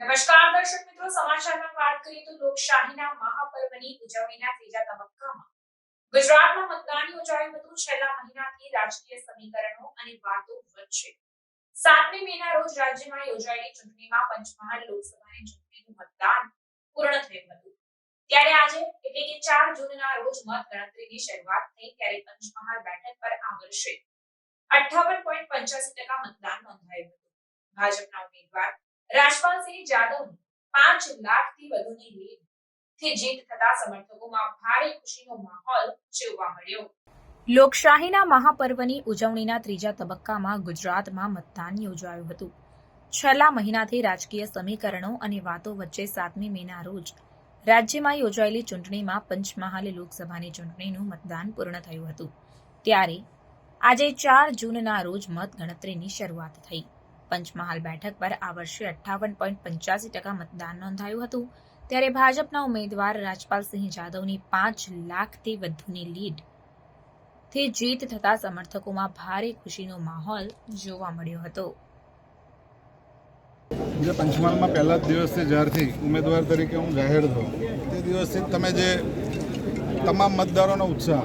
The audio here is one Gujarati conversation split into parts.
નમસ્કાર દર્શક મિત્રો, સમાચારમાં વાત કરીએ તો લોકશાહીના મહાપર્વની ઉજવણીના ત્રીજા તબક્કામાં. ગુજરાતમાં મતદાન યોજાયું હતું. છેલ્લા મહિનાથી રાજકીય સમીકરણો અને વાતો વચ્ચે સાતમી મેના રોજ રાજ્યમાં યોજાયેલી ચૂંટણીમાં પંચમહાલ લોકસભાની ચૂંટણીનું મતદાન પૂર્ણ થયું હતું. ત્યારે આજે, એટલે કે ચાર જૂનના રોજ મત ગણતરીની શરૂઆત થઈ, ત્યારે પંચમહાલ બેઠક પર આ વર્ષે અઠ્ઠાવન પોઈન્ટ પંચ્યાસી ટકા મતદાન નોંધાયું હતું. ભાજપના ઉમેદવાર રાજપાલસિંહ જાદવની પાંચ લાખથી વધુની લીડથી જીત થતા સમર્થકોમાં ભારે ખુશીનો માહોલ જોવા મળ્યો. લોકશાહીના મહાપર્વની ઉજવણીના ત્રીજા તબક્કામાં ગુજરાતમાં મતદાન યોજાયું હતું. છેલ્લા મહિનાથી રાજકીય સમીકરણો અને વાતો વચ્ચે સાતમી મેના રોજ રાજ્યમાં યોજાયેલી ચૂંટણીમાં પંચમહાલ લોકસભાની ચૂંટણીનું મતદાન પૂર્ણ થયું હતું. ત્યારે આજે ચાર જૂનના રોજ મતગણતરીની શરૂઆત થઈ. પંચમહાલ બેઠક પર આ વર્ષે અઠ્ઠાવન પોઈન્ટ પંચ્યાસી ટકા મતદાન નોંધાયું હતું. ત્યારે ભાજપના ઉમેદવાર રાજપાલસિંહ જાદવની પાંચ લાખથી વધુની લીડ. થી જીત થતા સમર્થકોમાં ભારે ખુશીનો માહોલ જોવા મળ્યો હતો. જે પંચમહાલમાં પહેલા જ જ્યારથી ઉમેદવાર તરીકે હું જાહેર થયો, તે દિવસથી તમે જે તમામ મતદારોનો ઉત્સાહ,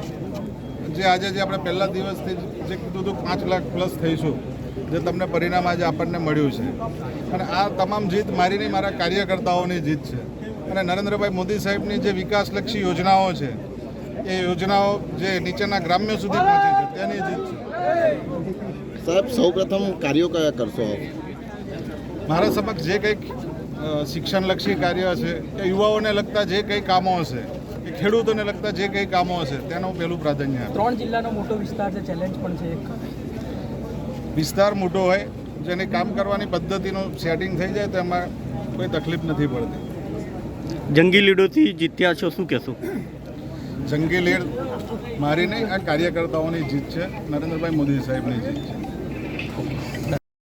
જે આજે જે આપણે પહેલા દિવસથી જે કીધું હતું પાંચ લાખ પ્લસ થઈશું જે તમને પરિણામ આજે આપણને મળ્યું છે. અને આ તમામ જીત મારી નહીં મારા કાર્યકર્તાઓની જીત છે. અને નરેન્દ્રભાઈ મોદી સાહેબની જે વિકાસલક્ષી યોજનાઓ છે એ યોજનાઓ જે નીચેના ગ્રામ્ય સુધી પહોંચી છે તેની જીત છે. સાહેબ સૌપ્રથમ કાર્યો કયા કરશો મારા સમક્ષ જે કંઈક શિક્ષણલક્ષી કાર્ય છે કે યુવાઓને લગતા જે કંઈ કામો હશે કે ખેડૂતોને લગતા જે કંઈ કામો હશે તેનું પહેલું પ્રાધાન્ય ત્રણ જિલ્લાનો મોટો વિસ્તાર છે ચેલેન્જ પણ છે એક. વિસ્તાર મોટો હોય જેને કામ કરવાની પદ્ધતિનું સેટિંગ થઈ જાય તો એમાં કોઈ તકલીફ નથી પડતી. જંગી લીડોથી જીત્યા છો શું કહેશો? જંગી લીડ મારી નહીં આ કાર્યકર્તાઓની જીત છે. નરેન્દ્રભાઈ મોદી સાહેબની જીત છે.